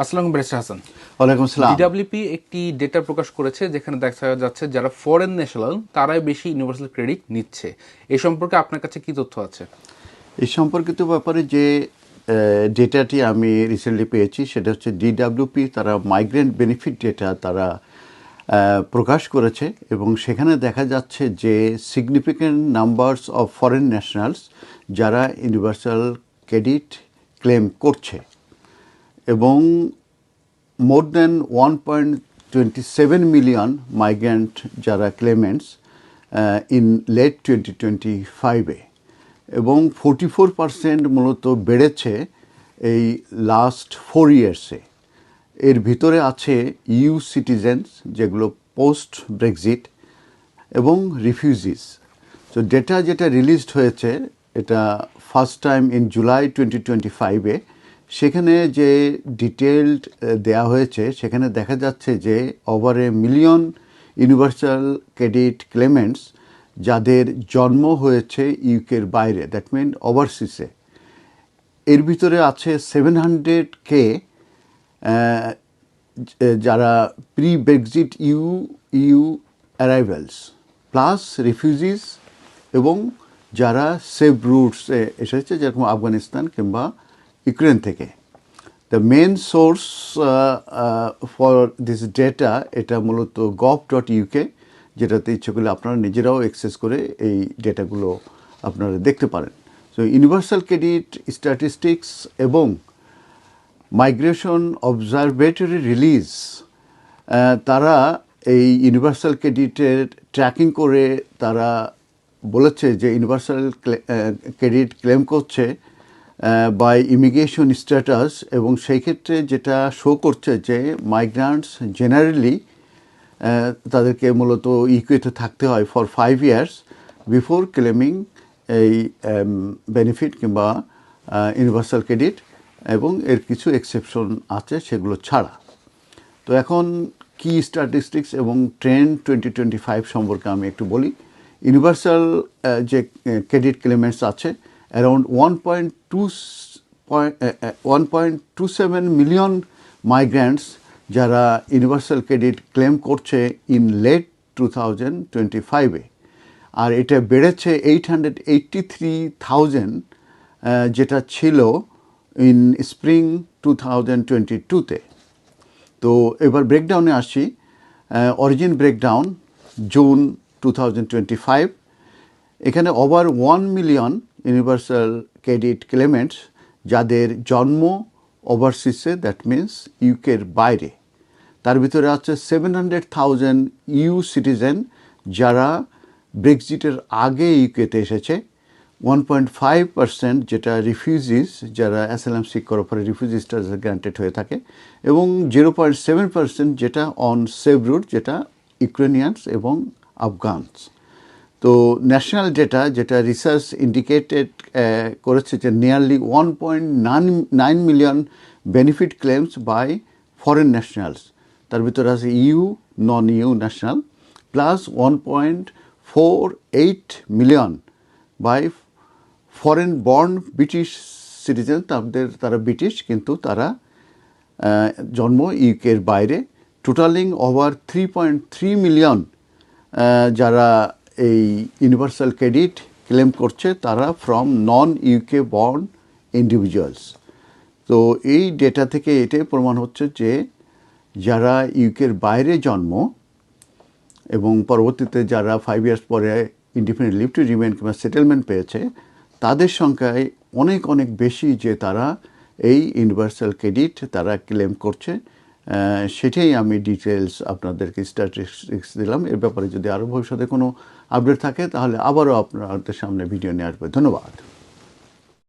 আসসালাম ব্যারিস্টার হাসান। ওয়ালাইকুম আসসালাম। ডিডাব্লিউপি একটি ডেটা প্রকাশ করেছে যেখানে দেখা যাচ্ছে যারা ফরেন ন্যাশনাল তারাই বেশি ইউনিভার্সাল ক্রেডিট নিচ্ছে। এই সম্পর্কে আপনার কাছে কি তথ্য আছে? এই সম্পর্কিত ব্যাপারে যে ডেটাটি আমি রিসেন্টলি পেয়েছি সেটা হচ্ছে ডিডাব্লিউপি তারা মাইগ্রেন্ট বেনিফিট ডেটা তারা প্রকাশ করেছে এবং সেখানে দেখা যাচ্ছে যে significant numbers of foreign nationals যারা ইউনিভার্সাল ক্রেডিট ক্লেম করছে। এবং more than one point twenty seven million migrant যারা claimants in late twenty twenty ফাইভে। এবং ফোর্টি ফোর পার্সেন্ট মূলত বেড়েছে এই লাস্ট ফোর ইয়ার্সে। এর ভিতরে আছে ইউ সিটিজেন্স, যেগুলো পোস্ট ব্রেক্সিট এবং রিফিউজিস। তো ডেটা যেটা রিলিজড হয়েছে, এটা first time in July twenty twenty ফাইভে সেখানে যে ডিটেলড দেয়া হয়েছে, সেখানে দেখা যাচ্ছে যে over a million universal credit claimants যাদের জন্ম হয়েছে ইউকের বাইরে দ্যাট মিন ওভারসিসে এর ভিতরে আছে সেভেন হান্ড্রেড কে যারা pre Brexit EU EU arrivals plus refugees এবং যারা সেভ রুটসে এসেছে, যেরকম আফগানিস্তান কিংবা ইউক্রেন থেকে। The main source for this data এটা মূলত গভ ডট ইউকে যেটাতে ইচ্ছে করলে আপনারা নিজেরাও অ্যাক্সেস করে এই ডেটাগুলো আপনারা দেখতে পারেন। সো ইউনিভার্সাল ক্রেডিট স্ট্যাটিস্টিক্স এবং মাইগ্রেশন অবজারভেটরি রিলিজ তারা এই ইউনিভার্সাল ক্রেডিটের ট্র্যাকিং করে তারা বলেছে যে ইউনিভার্সাল ক্রেডিট ক্লেম করছে। বাই ইমিগ্রেশন স্ট্যাটাস এবং সেই ক্ষেত্রে যেটা শো করছে যে মাইগ্রান্টস জেনারেলি তাদেরকে মূলত ইকুয়েতে থাকতে হয় for five years before claiming এই বেনিফিট কিংবা ইউনিভার্সাল ক্রেডিট এবং এর কিছু এক্সেপশন আছে সেগুলো ছাড়া। তো এখন কি স্ট্যাটিস্টিক্স এবং ট্রেন্ড টোয়েন্টি টোয়েন্টি ফাইভ সম্পর্কে আমি একটু বলি। ইউনিভার্সাল যে ক্রেডিট ক্লেমেন্টস আছে টু সেভেন মিলিয়ন মাইগ্রেন্টস যারা ইউনিভার্সাল ক্রেডিট ক্লেম করছে in late two thousand twenty ফাইভে আর এটা বেড়েছে eight hundred eighty three thousand যেটা ছিল in spring two thousand twenty টুতে তো এবার ব্রেকডাউনে আসি origin breakdown June two thousand twenty five এখানে over one million universal credit claimants যাদের জন্ম ওভারসিসে দ্যাট মিন্স ইউকের বাইরে। তার ভিতরে আছে seven hundred thousand EU citizen যারা ব্রেক্সিটের আগে ইউকেতে এসেছে। ওয়ান পয়েন্ট ফাইভ পার্সেন্ট যেটা রিফিউজিস যারা অ্যাসালাম সিক করার পরে রিফিউজি গ্রান্টেড হয়ে থাকে। এবং জিরো পয়েন্ট সেভেন পার্সেন্ট যেটা অন সেভ রুট যেটা ইউক্রেনিয়ানস এবং আফগানস তো ন্যাশনাল ডেটা যেটা রিসার্চ ইন্ডিকেটেড করেছে যে nearly one point nine nine million benefit claims by foreign nationals তার ভিতরে আছে EU non EU national plus one point four eight million by foreign born British citizen তাদের, তারা British কিন্তু তারা জন্ম ইউকের বাইরে। Totalling over three point three million যারা এই ইউনিভার্সাল ক্রেডিট ক্লেম করছে তারা from non UK born individuals তো এই ডেটা থেকে এটাই প্রমাণ হচ্ছে যে যারা ইউকের বাইরে জন্ম এবং পরবর্তীতে যারা ফাইভ ইয়ার্স পরে ইন্ডিপেন্ডেন্ট লিভ টু রিমেন কিংবা সেটেলমেন্ট পেয়েছে, তাদের সংখ্যায় অনেক অনেক বেশি যে তারা এই ইউনিভার্সাল ক্রেডিট তারা ক্লেম করছে। সেটাই আমি ডিটেলস আপনাদেরকে স্ট্যাটিস্টিক্স দিলাম। এর ব্যাপারে যদি আরও ভবিষ্যতে কোনো আপডেট থাকে, তাহলে আবারও আপনাদের সামনে ভিডিও নিয়ে আসবে। ধন্যবাদ।